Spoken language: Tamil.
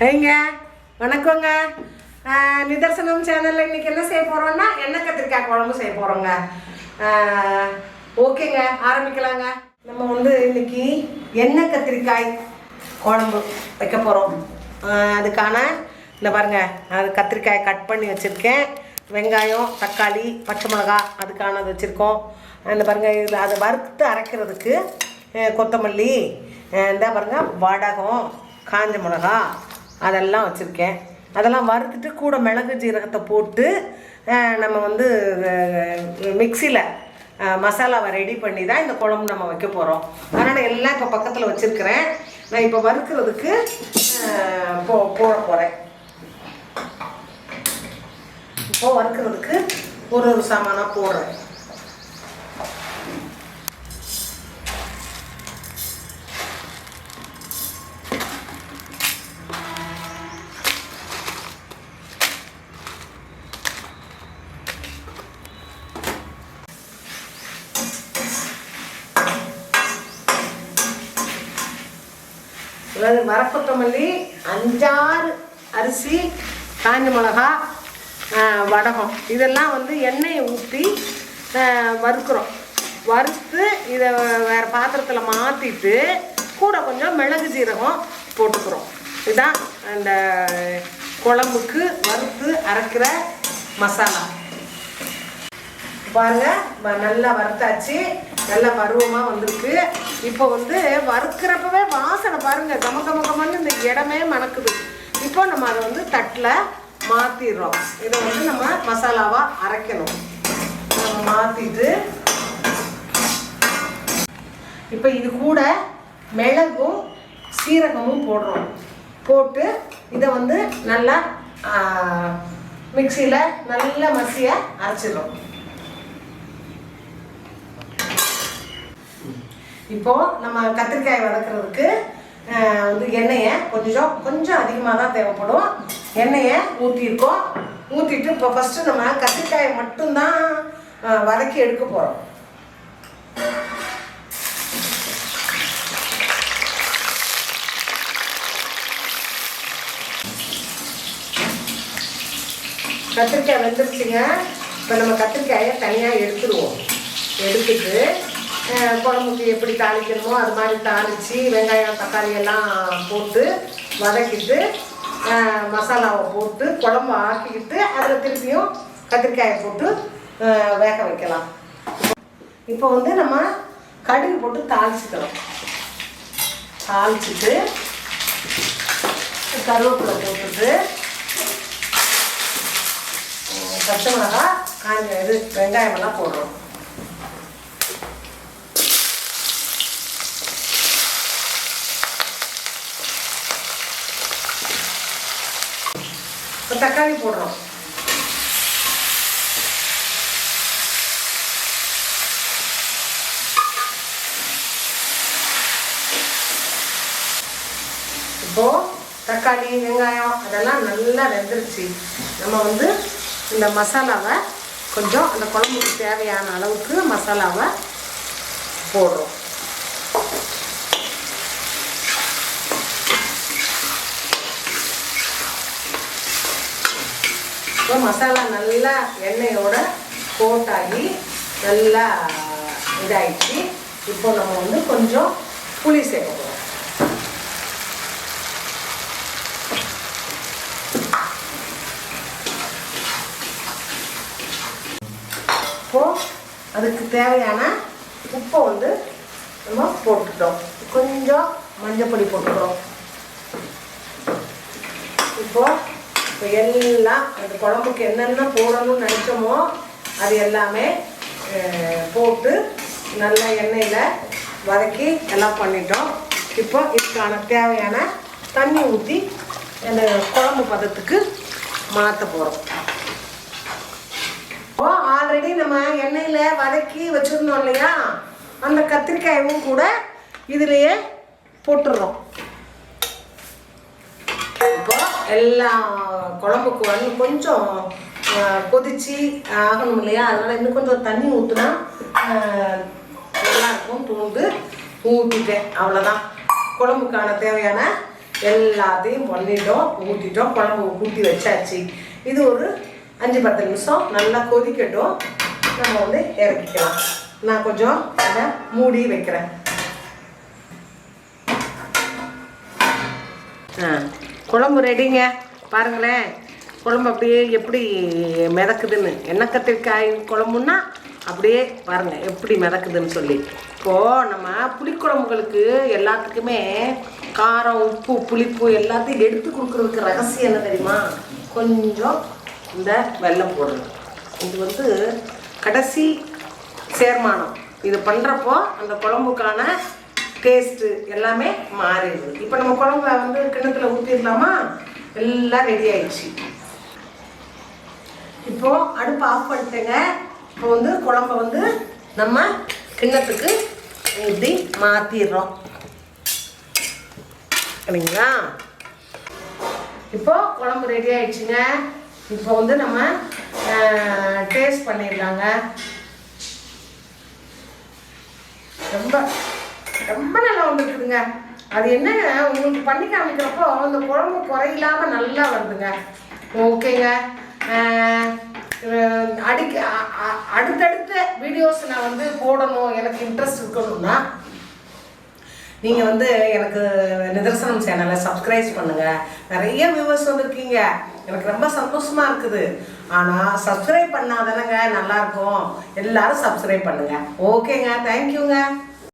ஹைங்க வணக்கங்க. நிதர்சனம் சேனலில் இன்றைக்கி என்ன செய்ய போகிறோம்னா எண்ணெய் கத்திரிக்காய் குழம்பு செய்ய போகிறோங்க ஓகேங்க ஆரம்பிக்கலாங்க. நம்ம வந்து இன்னைக்கு எண்ணெய் கத்திரிக்காய் குழம்பு வைக்க போகிறோம் அதுக்கான இந்த பாருங்க அது கத்திரிக்காய் கட் பண்ணி வச்சுருக்கேன். வெங்காயம் தக்காளி பச்சை மிளகா அதுக்கானது வச்சுருக்கோம். இந்த பாருங்கள் இது அதை வறுத்து அரைக்கிறதுக்கு கொத்தமல்லி இந்த பாருங்கள் வடகம் காஞ்ச மிளகா அதெல்லாம் வச்சுருக்கேன். அதெல்லாம் வறுத்துட்டு கூட மிளகு ஜீரகத்தை போட்டு நம்ம வந்து மிக்சியில் மசாலாவை ரெடி பண்ணி தான் இந்த குழம்பு நம்ம வைக்க போகிறோம் அதனால் எல்லாம் இப்போ பக்கத்தில் வச்சுருக்கிறேன். நான் இப்போ வறுக்கிறதுக்கு போ போட போகிறேன் இப்போது வறுக்கிறதுக்கு ஒரு ஒரு சாமானாக போடுறேன். அதாவது வரக்கொத்தமல்லி அஞ்சாறு அரிசி காஞ்ச மிளகா வடகம். இதெல்லாம் வந்து எண்ணெயை ஊற்றி வறுக்கிறோம். வறுத்து இதை வேறு பாத்திரத்தில் மாற்றிட்டு கூட கொஞ்சம் மிளகு ஜீரகம் போட்டுக்கிறோம். இதுதான் அந்த குழம்புக்கு வறுத்து அரைக்கிற மசாலா. பாருங்கள் வ- நல்லா வறுத்தாச்சு. நல்ல பருவமாக வந்திருக்கு. இப்போ வந்து வறுக்கிறப்பவே வாசனை பாருங்க. கம கம கமன்னு இந்த இடமே மணக்குது. இப்போ நம்ம அதை வந்து தட்டில் மாற்றிடுறோம் இதை வந்து நம்ம மசாலாவாக அரைக்கணும். நம்ம மாற்றிட்டு இப்போ இது கூட மிளகும் சீரகமும் போடுறோம். போட்டு இதை வந்து நல்லா மிக்சியில் நல்ல மசியை அரைச்சிடுறோம். இப்போ நம்ம கத்திரிக்காய் வதக்குறதுக்கு வந்து எண்ணெயை கொஞ்சம் கொஞ்சம் அதிகமாக தான் தேவைப்படும். எண்ணெயை ஊற்றிருக்கோம் ஊற்றிட்டு இப்போ ஃபஸ்ட்டு நம்ம கத்திரிக்காயை மட்டும்தான் வதக்கி எடுக்க போகிறோம் கத்திரிக்காய் வெந்துருச்சுங்க. இப்போ நம்ம கத்திரிக்காயை தனியாக எடுத்துருவோம். எடுத்துட்டு குழம்புக்கு எப்படி தாளிக்கணுமோ அது மாதிரி தாளித்து வெங்காயம் தக்காளி எல்லாம் போட்டு வதக்கிட்டு மசாலாவை போட்டு குழம்பு ஆக்கிக்கிட்டு அதில் திருப்பியும் கத்திரிக்காயை போட்டு வேக வைக்கலாம். இப்போ வந்து நம்ம கடுகு போட்டு தாளிச்சுக்கிறோம் தாளிச்சிட்டு கருவேப்பிலை போட்டுட்டு பச்சை மிளகா காஞ்ச இது வெங்காயமெல்லாம் போடுறோம். தக்காளி போடுறோம். இப்போ தக்காளி வெங்காயம் அதெல்லாம் நல்லா வெந்துருச்சு. நம்ம வந்து இந்த மசாலாவை கொஞ்சம் அந்த குழம்புக்கு தேவையான அளவுக்கு மசாலாவை போடுறோம். இப்போ மசாலா நல்லா எண்ணெயோட கோட்டாகி நல்லா இதாகிடுச்சு இப்போ நம்ம வந்து கொஞ்சம் புளி சேர்க்க போகிறோம் அதுக்கு தேவையான உப்பை வந்து நம்ம போட்டுட்டோம் கொஞ்சம் மஞ்சப்பொடி போட்டுக்கிறோம். இப்போ இப்போ எல்லாம் அந்த குழம்புக்கு என்னென்ன போடணும்னு நினச்சோமோ அது எல்லாமே போட்டு நல்லா எண்ணெயில் வதக்கி எல்லாம் பண்ணிட்டோம். இப்போ இதுக்கான தேவையான தண்ணி ஊற்றி அந்த குழம்பு பதத்துக்கு மாற்ற போகிறோம் இப்போ ஆல்ரெடி நம்ம எண்ணெயில் வதக்கி வச்சுருந்தோம் இல்லையா? அந்த கத்திரிக்காயும் கூட இதுலேயே போட்டுடுறோம் இப்போ எல்லாம் குழம்புக்கு வந்து கொஞ்சம் கொதிச்சு ஆகணும் இல்லையா? அதனால இன்னும் கொஞ்சம் தண்ணி ஊற்றுனா எல்லாருக்கும் தூண்டு ஊற்றிட்டேன் அவ்வளோதான் குழம்புக்கான தேவையான எல்லாத்தையும் பண்ணிட்டோம் ஊற்றிட்டோம் குழம்பு ஊற்றி வச்சாச்சு. இது ஒரு அஞ்சு பத்து நிமிஷம் நல்லா கொதிக்கட்டும். நம்ம வந்து இறக்கிக்கலாம். நான் கொஞ்சம் அதை மூடி வைக்கிறேன். ஆ. குழம்பு ரெடிங்க பாருங்களேன். குழம்பு அப்படியே எப்படி மிதக்குதுன்னு. எண்ணெய் கத்திரிக்காய் குழம்புன்னா அப்படியே பாருங்க எப்படி மிதக்குதுன்னு சொல்லி. இப்போது நம்ம புளிக்குழம்புகளுக்கு எல்லாத்துக்குமே காரம் உப்பு புளிப்பு எல்லாத்தையும் எடுத்து கொடுக்குறதுக்கு ரகசியம் என்ன தெரியுமா? கொஞ்சம் இந்த வெல்லம் போடணும். இது வந்து கடைசி சேர்மானம். இது பண்ணுறப்போ அந்த குழம்புக்கான டேஸ்ட்டு எல்லாமே மாறிடுது. இப்போ நம்ம குழம்புல வந்து கிண்ணத்தில் ஊற்றிடலாமா எல்லாம் ரெடி ஆயிடுச்சு. இப்போ அடுப்பு ஆஃப் பண்ணிட்டேங்க. இப்போ வந்து குழம்ப வந்து நம்ம கிண்ணத்துக்கு இப்படி மாற்றிடுறோம் சரிங்களா? இப்போ குழம்பு ரெடி ஆயிடுச்சுங்க. இப்போ வந்து நம்ம டேஸ்ட் பண்ணிடலாங்க. ரொம்ப ரொம்ப நல்லா வந்துருக்குதுங்க அது என்னங்க உங்களுக்கு பண்ணி காமிக்கிறப்போ அந்த குழம்பு குறையில்லாமல் நல்லா வருதுங்க. ஓகேங்க. அடிக்க அடுத்தடுத்த வீடியோஸ் நான் வந்து போடணும் எனக்கு இன்ட்ரெஸ்ட் இருக்கணும்னா நீங்கள் வந்து எனக்கு நிதர்சனம் சேனலை சப்ஸ்கிரைப் பண்ணுங்கள் நிறைய வியூவர்ஸ் வந்துருக்கீங்க. எனக்கு ரொம்ப சந்தோஷமாக இருக்குது. ஆனால் சப்ஸ்கிரைப் பண்ணாதானங்க நல்லாயிருக்கும். எல்லாரும் சப்ஸ்கிரைப் பண்ணுங்கள் ஓகேங்க. தேங்க்யூங்க